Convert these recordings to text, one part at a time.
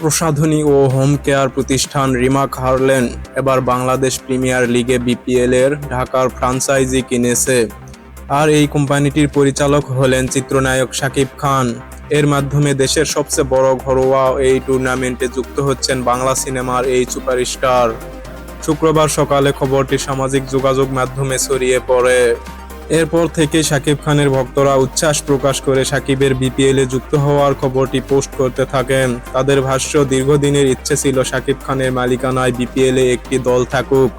প্রসাধনী ও home care প্রতিষ্ঠান রিমাক হারলেন এবার বাংলাদেশ প্রিমিয়ার লিগে বিপিএল এর ঢাকার ফ্রাঞ্চাইজি কিনেছে। আর এই কোম্পানিটির পরিচালক হলেন চিত্রনায়ক শাকিব খান। এর মাধ্যমে দেশের সবচেয়ে বড় ঘরোয়া এই টুর্নামেন্টে যুক্ত হচ্ছেন বাংলা সিনেমার এই সুপারস্টার। শুক্রবার সকালে খবরটি সামাজিক যোগাযোগ মাধ্যমে ছড়িয়ে পড়ে। এরপর থেকে শাকিব খানের ভক্তরা উচ্ছ্বাস প্রকাশ করে সাকিবের বিপিএল যুক্ত হওয়ার খবরটি পোস্ট করতে থাকেন। তাদের ভাষ্য, দীর্ঘদিনের ইচ্ছে ছিল শাকিব খানের মালিকানায় বিপিএল একটি দল থাকুক।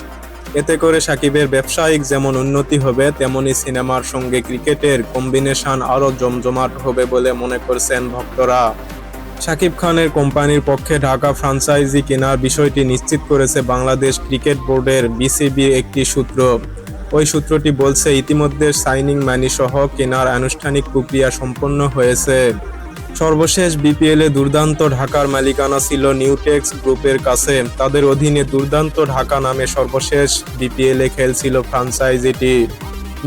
এতে করে সাকিবের ব্যবসায়িক যেমন উন্নতি হবে, তেমনি সিনেমার সঙ্গে ক্রিকেটের কম্বিনেশন আরও জমজমাট হবে বলে মনে করছেন ভক্তরা। শাকিব খানের কোম্পানির পক্ষে ঢাকা ফ্রাঞ্চাইজি কেনার বিষয়টি নিশ্চিত করেছে বাংলাদেশ ক্রিকেট বোর্ডের বিসিবির একটি সূত্র। ওই সূত্রটি বলছে, ইতিমধ্যে সাইনিং মানি সহ কেনার আনুষ্ঠানিক প্রক্রিয়া সম্পন্ন হয়েছে। সর্বশেষ বিপিএল দুর্দান্ত ঢাকার মালিকানা ছিল নিউটেক্স গ্রুপের কাছে। তাদের অধীনে দুর্দান্ত ঢাকা নামে সর্বশেষ বিপিএল খেলছিল ফ্রাঞ্চাইজিটি।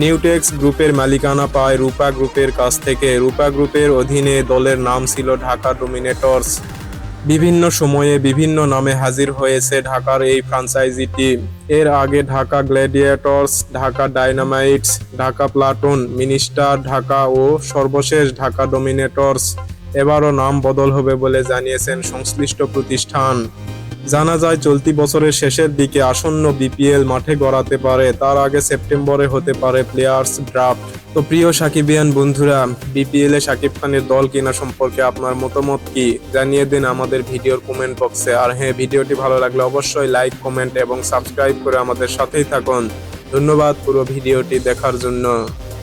নিউটেক্স গ্রুপের মালিকানা পায় রূপা গ্রুপের কাছ থেকে। রূপা গ্রুপের অধীনে দলের নাম ছিল ঢাকা ডোমিনেটর্স। বিভিন্ন সময়ে বিভিন্ন নামে হাজির হয়েছে ঢাকার এই ফ্রাঞ্চাইজিটি এর আগে Dhaka gladiators Dhaka dynamites Dhaka platoon minister Dhaka ও সর্বশেষ ঢাকা ডোমিনেটর্স এবারও নাম বদল হবে বলে জানিয়েছেন সংশ্লিষ্ট প্রতিষ্ঠান। জানা যায়, চলতি বছরের শেষের দিকে আসন্ন বিপিএল মাঠে গড়াতে পারে। তার আগে সেপ্টেম্বরে হতে পারে প্লেয়ার্স ড্রাফট তো প্রিয় সাকিবিয়ান বন্ধুরা বিপিএল এ সাকিব খানের দল কেনা সম্পর্কে আপনার মতামত কি? জানিয়ে দিন আমাদের ভিডিওর কমেন্ট বক্সে আর হ্যাঁ ভিডিওটি ভালো লাগলে অবশ্যই লাইক কমেন্ট এবং সাবস্ক্রাইব করে আমাদের সাথেই থাকুন। ধন্যবাদ পুরো ভিডিওটি দেখার জন্য।